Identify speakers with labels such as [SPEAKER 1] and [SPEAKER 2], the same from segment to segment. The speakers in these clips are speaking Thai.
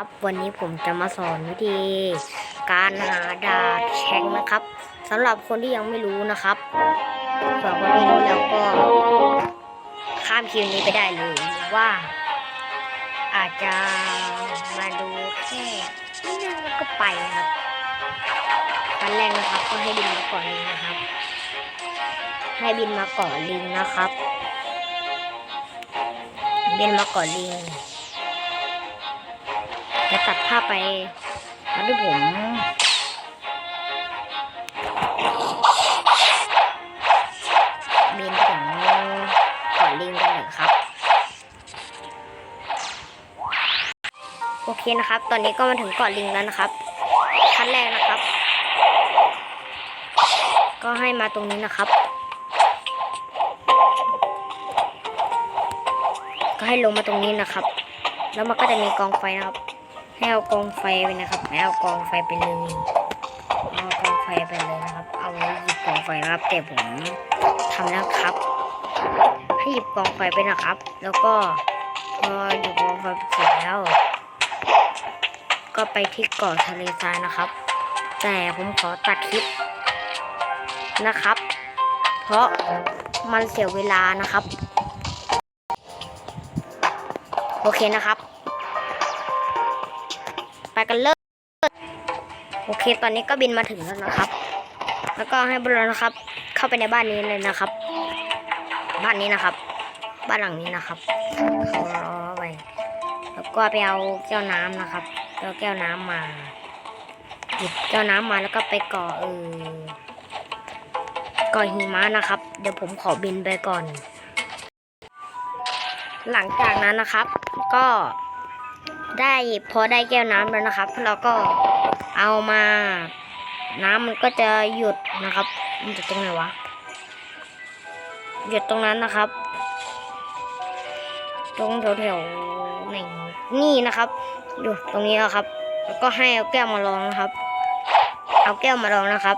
[SPEAKER 1] ครับวันนี้ผมจะมาสอนวิธี การหาดาบแช็งนะครับสำหรับคนที่ยังไม่รู้นะครับส่วนคนที่รู้แล้วก็ข้ามคิวนี้ไปได้เลยหรือว่า อาจจะมาดูแค่นิดนึงแล้วก็ไปครับขั้นแรกนะครับก็ให้บินมาเกาะลิงนะครับ ให้บินมาเกาะลิงนะครับบินมาเกาะลิง จะตัดภาพไปตอนที่ผมบินถึงเกาะลิงกันเลยครับ โอเคนะครับ ตอนนี้ก็มาถึงเกาะลิงแล้วนะครับขั้นแรกนะครับ ก็ให้มาตรงนี้นะครับ ก็ให้ลงมาตรงนี้นะครับ แล้วมันก็จะมีกองไฟนะครับ ให้เอากองไฟไปนะครับให้เอากองไฟไปเลยเอากองไฟไปเลยนะครับ เอาหยิบกองไฟนะครับแต่ผมทำแล้วครับ ให้หยิบกองไฟไปนะครับ แล้วก็พอหยิบกองไฟเสร็จแล้ว ก็ไปที่เกาะทะเลทรายนะครับ แต่ผมขอตัดคลิปนะครับ เพราะมันเสียเวลานะครับ โอเคนะครับ ไปกันเลย โอเค ตอนนี้ก็บินมาถึงแล้วนะครับ แล้วก็ให้บุรุษนะครับ เข้าไปในบ้านนี้เลยนะครับ บ้านนี้นะครับ บ้านหลังนี้นะครับเขาล้อไป แล้วก็ไปเอาแก้วน้ำนะครับเอาแก้วน้ำมาหยิบแก้วน้ำมาแล้วก็ไปก่อเออก่อหิมะนะครับ เดี๋ยวผมขอบินไปก่อน หลังจากนั้นนะครับ ก็ ได้พอได้แก้วน้ำแล้วนะครับเราก็เอามา น้ำมันก็จะหยุดนะครับ มันจะตรงไหนวะ หยุดตรงนั้นนะครับ ตรงแถวๆไหนนี่นะครับอยู่ตรงนี้นะครับ แล้วก็ให้เอาแก้วมาลองนะครับ เอาแก้วมาลองนะครับ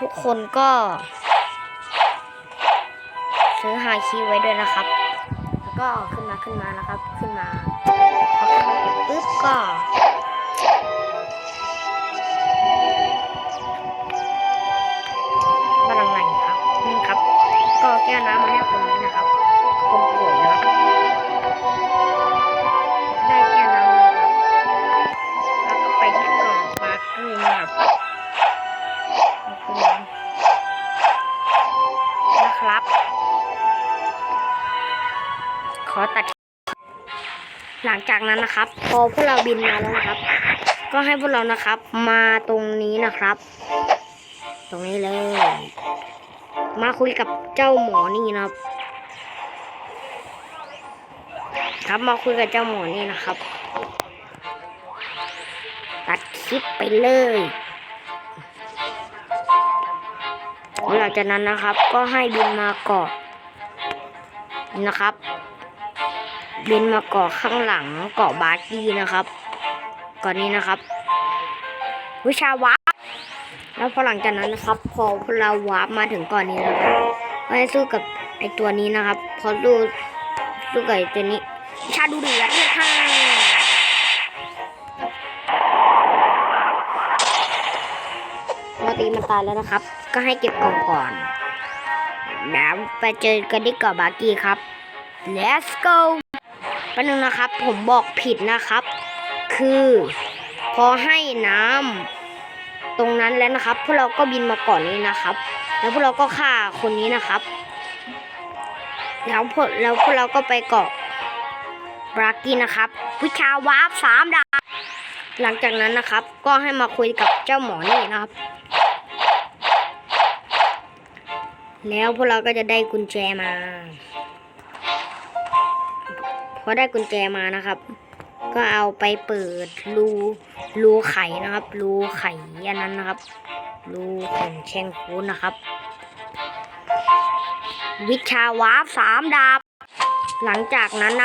[SPEAKER 1] ทุกคนก็ ซื้อฮาคิไว้ด้วยนะครับ แล้วก็ขึ้นมาขึ้นมานะครับ ขึ้นมา ปุ๊บก็บ้านหลังไหนครับนี่ครับ ก็แก้วน้ำมาให้คนนี้นะครับคนป่วยนะครับ ได้แก้วน้ำมาครับแล้วก็ไปที่เกาะบาร์เกอร์นะครับเอาขึ้นมานะครับ ขอตัด หลังจากนั้นนะครับ พอพวกเราบินมาแล้วนะครับ ก็ให้พวกเรานะครับ มาตรงนี้นะครับ ตรงนี้เลย มาคุยกับเจ้าหมอนี่นะครับ ครับมาคุยกับเจ้าหมอนี่นะครับ ตัดคลิปไปเลยหลังจากนั้นนะครับ ก็ให้บินมาเกาะนะครับ บินมาเกาะข้างหลังเกาะบาร์กี้นะครับก่อนนี้นะครับ วิชาวาร์ปแล้วพอหลังจากนั้นนะครับ พอพวกเราวาร์ปมาถึงก่อนนี้นะครับก็ให้สู้กับไอตัวนี้นะครับ พอสู้สู้กับไอตัวนี้วิชาดูเดือดเลยค่ะเราตีมันตายแล้วนะครับ ก็ให้เก็บกล่องก่อนแล้วไปเจอกันที่เกาะบาร์กี้ครับ let's go แป๊บนึงนะครับ ผมบอกผิดนะครับ คือ พอให้น้ำตรงนั้นแล้วนะครับ พวกเราก็บินมาก่อนนี้นะครับ แล้วพวกเราก็ฆ่าคนนี้นะครับ แล้วพวกแล้วพวกเราก็ไปเกาะบรากี้นะครับ วิชาวาร์ปสามดาบหลังจากนั้นนะครับ ก็ให้มาคุยกับเจ้าหมอนี่นะครับ แล้วพวกเราก็จะได้กุญแจมา พอได้กุญแจมานะครับ ก็เอาไปเปิดรูรูไข่นะครับ รูไข่อันนั้นนะครับ รูของแชงคูนนะครับ วิชาวาร์ปสามดาบ หลังจากนั้นนะ